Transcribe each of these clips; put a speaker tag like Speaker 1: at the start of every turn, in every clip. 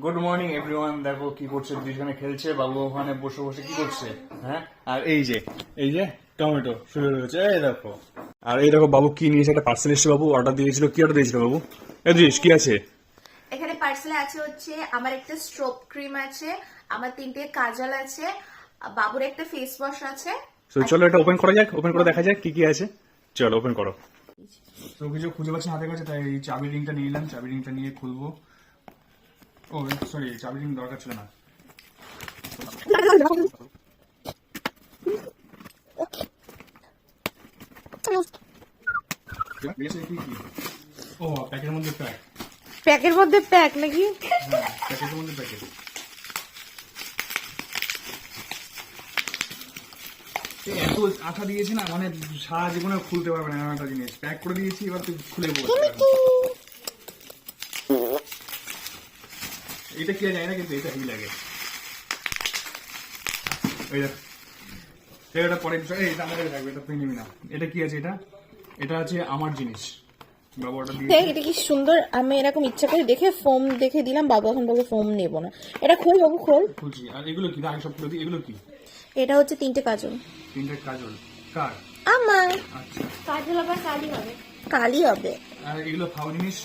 Speaker 1: Good morning everyone দেখো কি করছে দুজনে খেলছে বাবু ওখানে বসে বসে কি করছে হ্যাঁ? আর এই যে এই যে টমেটো শুরু হয়েছে এই দেখো। আর এই দেখো বাবু কি নিয়েছে একটা পার্সেল এসছে বাবু অর্ডার দিয়েছিল কি অর্ডার দিয়েছিল বাবু? এই দিস কি আছে?
Speaker 2: এখানে পার্সেলে আছে হচ্ছে আমার একটা স্ট্রোব ক্রিম আছে আমার তিনটে কাজল আছে বাবুর একটা ফেস ওয়াশ আছে।
Speaker 1: তো চলো এটা ওপেন করা যাক ওপেন করে দেখা যাক কি কি আছে। চলো ওপেন করো। তো কিছু খুঁজে পাচ্ছি হাতে কাছে তাই এই চাবি রিংটা নিয়ে নিলাম চাবি রিংটা নিয়ে খুলবো। ও সরি চাবি রিং দরকার ছিল না। বেশ, এই কি কি? ও প্যাকেটের মধ্যে প্যাক।
Speaker 2: প্যাকের মধ্যে প্যাক নাকি?
Speaker 1: হ্যাঁ প্যাকেটের মধ্যে প্যাকেট। এত আঠা দিয়েছে না মানে সারা জীবনে খুলতে পারবে না এমন একটা জিনিস। প্যাক করে দিয়েছি এবার তুই খুলে বলতে এটা কি যায় না কিন্তু এটা হেভি লাগে? এই দেখ এটা পরে এই এটা আমার কাছে থাকবে এটা তুই নিবি না। এটা কি আছে এটা? এটা আছে আমার জিনিস। বাবা
Speaker 2: দেখ এটা কি সুন্দর আমি এরকম ইচ্ছা করে দেখে ফোম দেখে দিলাম বাবু এখন বলব ফোম নেব না। এটা খোল বাবু খোল।
Speaker 1: খুলছি। আর এগুলো কি? আগে সব খুলে দিই। এগুলো কি?
Speaker 2: এটা হচ্ছে তিনটে কাজল।
Speaker 1: তিনটে কাজল। কার?
Speaker 2: আমার।
Speaker 1: আচ্ছা।
Speaker 2: কাজল আবার কালি হবে। কালি হবে।
Speaker 1: আর এগুলো ফাও জিনিস?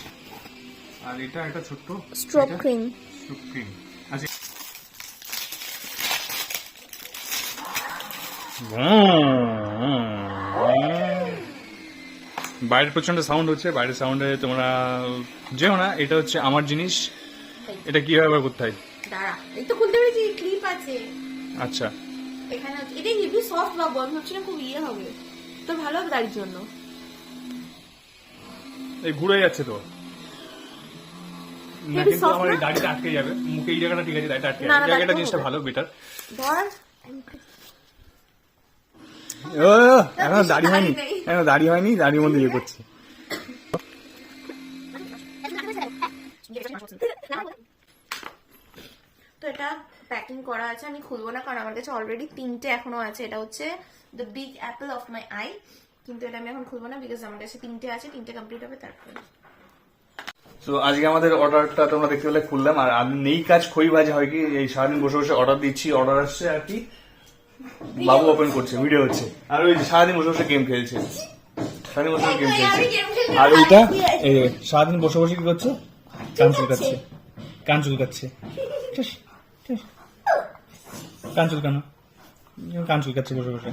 Speaker 1: আর এটা একটা ছোট্ট।
Speaker 2: স্ট্রোব
Speaker 1: এটা?
Speaker 2: ক্রিম
Speaker 1: ক্রিম আচ্ছা বাইরের প্রচণ্ড সাউন্ড হচ্ছে বাইরের সাউন্ডে তোমরা যেও না এটা হচ্ছে আমার জিনিস। এটা কীভাবে ব্যবহার করতে হয়
Speaker 2: দাঁড়া এই তো খুলতে পেরেছি ক্লিপ আছে।
Speaker 1: আচ্ছা।
Speaker 2: এখানে এটা হেভি সফট বাবু আমি ভাবছিলাম খুব ইয়ে হবে। তো ভালো হবে দাড়ির জন্য।
Speaker 1: এই ঘুরে যাচ্ছে তো। না কিন্তু আমার এই দাড়িটা আটকে যাবে। মুখে এই জায়গাটা ঠিক আছে দাড়িটা আটকে যাবে। জায়গাটা জিনিসটা ভালো বেটার
Speaker 2: ধর
Speaker 1: ও এখন দাড়ি হয়নি। এখন দাড়ি হয়নি দাড়ির মধ্যে ইয়ে করছে।
Speaker 2: তো এটা প্যাকিং করা আছে আমি খুলবো না কারণ আমার কাছে অলরেডি তিনটে এখনও আছে। এটা হচ্ছে the big apple of my eye কিন্তু এটা আমি এখন খুলবো না বিকজ আমার কাছে তিনটে আছে তিনটে কমপ্লিট হবে তারপরে
Speaker 1: তো আজকে আমাদের অর্ডারটা তোমরা দেখতে পেলে খুললাম, আর আমি নেই কাজ, খই ভাজা হয় কি? এই সারাদিন বসে বসে অর্ডার দিচ্ছি অর্ডার আসছে আর কি? বাবু ওপেন করছে ভিডিও হচ্ছে। আর ওই সারাদিন বসে বসে গেম খেলছে। সারাদিন বসে বসে গেম খেলছে। আর এইটা এই সারাদিন বসে বসে কি করছে? কান চুলকাচ্ছে। কান চুলকাচ্ছে। কান চুলকানো। কান চুলকাচ্ছে বসে বসে।